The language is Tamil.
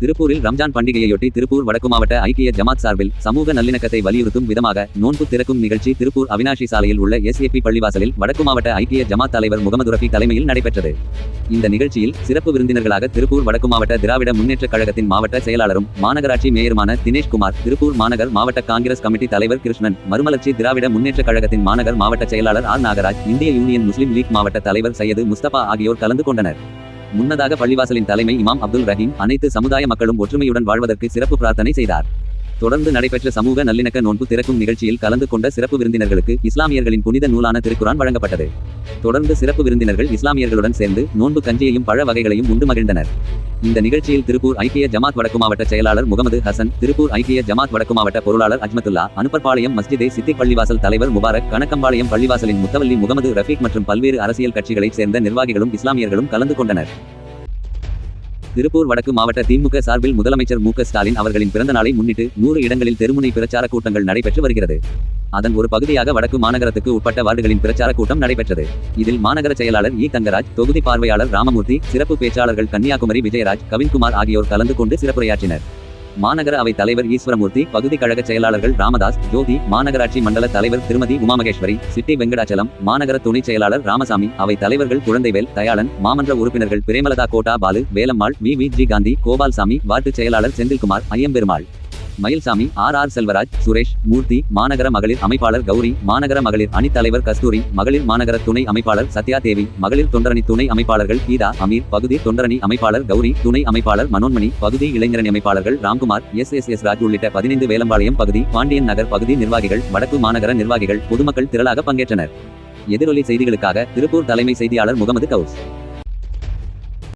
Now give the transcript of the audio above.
திருப்பூரில் ரம்ஜான் பண்டிகையொட்டி திருப்பூர் வடக்கு மாவட்ட ஐக்கிய ஜமாத் சார்பில் சமூக நல்லிணக்கத்தை வலியுறுத்தும் விதமாக நோன்பு திறக்கும் நிகழ்ச்சி திருப்பூர் அவினாஷி சாலையில் உள்ள எஸ்ஏபி பள்ளிவாசலில் வடக்கு மாவட்ட ஐக்கிய ஜமாத் தலைவர் முகமது ரஃபி தலைமையில் நடைபெற்றது. இந்த நிகழ்ச்சியில் சிறப்பு விருந்தினர்களாக திருப்பூர் வடக்கு மாவட்ட திராவிட முன்னேற்றக் கழகத்தின் மாவட்ட செயலாளரும் மாநகராட்சி மேயருமான தினேஷ் குமார் திருப்பூர் மாநகர் மாவட்ட காங்கிரஸ் கமிட்டி தலைவர் கிருஷ்ணன் மறுமலர்ச்சி திராவிட முன்னேற்றக் கழகத்தின் மாநகர் மாவட்ட செயலாளர் ஆர் நாகராஜ் இந்திய யூனியன் முஸ்லீம் லீக் மாவட்ட தலைவர் சையது முஸ்தபா ஆகியோர் கலந்து கொண்டனர். முன்னதாக பள்ளிவாசலின் தலைமை இமாம் அப்துல் ரஹீம் அனைத்து சமுதாய மக்களும் ஒற்றுமையுடன் வாழ்வதற்கு சிறப்பு பிரார்த்தனை செய்தார். தொடர்ந்து நடைபெற்ற சமூக நல்லிணக்க நோன்பு திறக்கும் நிகழ்ச்சியில் கலந்து கொண்ட சிறப்பு விருந்தினர்களுக்கு இஸ்லாமியர்களின் புனித நூலான திருக்குரான் வழங்கப்பட்டது. தொடர்ந்து சிறப்பு விருந்தினர்கள் இஸ்லாமியர்களுடன் சேர்ந்து நோன்பு கஞ்சியையும் பழ வகைகளையும் உண்டு மகிழ்ந்தனர். இந்த நிகழ்ச்சியில் திருப்பூர் ஐக்கிய ஜமாத் வடக்கு மாவட்ட செயலாளர் முகமது ஹசன் திருப்பூர் ஐக்கிய ஜமாத் வடக்கு மாவட்ட பொருளாளர் அஜ்மத்துல்லா அனுப்பர்பாளையம் மஸ்ஜிதே சித்திக் பள்ளிவாசல் தலைவர் முபாரக் கணக்கம்பாளையம் பள்ளிவாசலின் முத்தவல்லி முகமது ரஃபீக் மற்றும் பல்வேறு அரசியல் கட்சிகளைச் சேர்ந்த நிர்வாகிகளும் இஸ்லாமியர்களும் கலந்து கொண்டனர். திருப்பூர் வடக்கு மாவட்ட திமுக சார்பில் முதலமைச்சர் மு ஸ்டாலின் அவர்களின் பிறந்த நாளை முன்னிட்டு நூறு இடங்களில் தெருமுனை பிரச்சார கூட்டங்கள் நடைபெற்று வருகிறது. அதன் ஒரு பகுதியாக வடக்கு மாநகரத்துக்கு உட்பட்ட வார்டுகளின் பிரச்சார கூட்டம் நடைபெற்றது. இதில் மாநகர செயலாளர் இ. தங்கராஜ் தொகுதி பார்வையாளர் ராமமூர்த்தி சிறப்பு பேச்சாளர்கள் கன்னியாகுமரி விஜயராஜ் கவின்குமார் ஆகியோர் கலந்து கொண்டு சிறப்புரையாற்றினர். மாநகர அவை தலைவர் ஈஸ்வரமூர்த்தி பகுதி கழக செயலாளர்கள் ராமதாஸ் ஜோதி மாநகராட்சி மண்டல தலைவர் திருமதி உமாமகேஸ்வரி சிட்டி வெங்கடாச்சலம் மாநகர துணை செயலாளர் ராமசாமி அவை தலைவர்கள் குழந்தைவேல் தயாளன் மாமன்ற உறுப்பினர்கள் Premalatha Kotta Balu Velammal V. V. G. Gandhi Gopalsamy ward செயலாளர் செந்தில்குமார் ஐயம்பெருமாள். மயில்சாமி ஆர். ஆர். செல்வராஜ் சுரேஷ் மூர்த்தி மாநகர மகளிர் அமைப்பாளர் கௌரி மாநகர மகளிர் அணி தலைவர் கஸ்தூரி மகளிர் மாநகர துணை அமைப்பாளர் சத்யா தேவி மகளிர் தொண்டரணி துணை அமைப்பாளர்கள் கீதா அமீர் பகுதி தொண்டரணி அமைப்பாளர் கௌரி துணை அமைப்பாளர் மனோன்மணி பகுதி இளைஞரணி அமைப்பாளர்கள் Ramkumar S. S. S. Raj உள்ளிட்ட பதினைந்து வேலம்பாளையம் பகுதி பாண்டியன் நகர் பகுதி நிர்வாகிகள் வடக்கு மாநகர நிர்வாகிகள் பொதுமக்கள் திரளாக பங்கேற்றனர். எதிரொலி செய்திகளுக்காக திருப்பூர் தலைமை செய்தியாளர் முகமது கவுஸ்.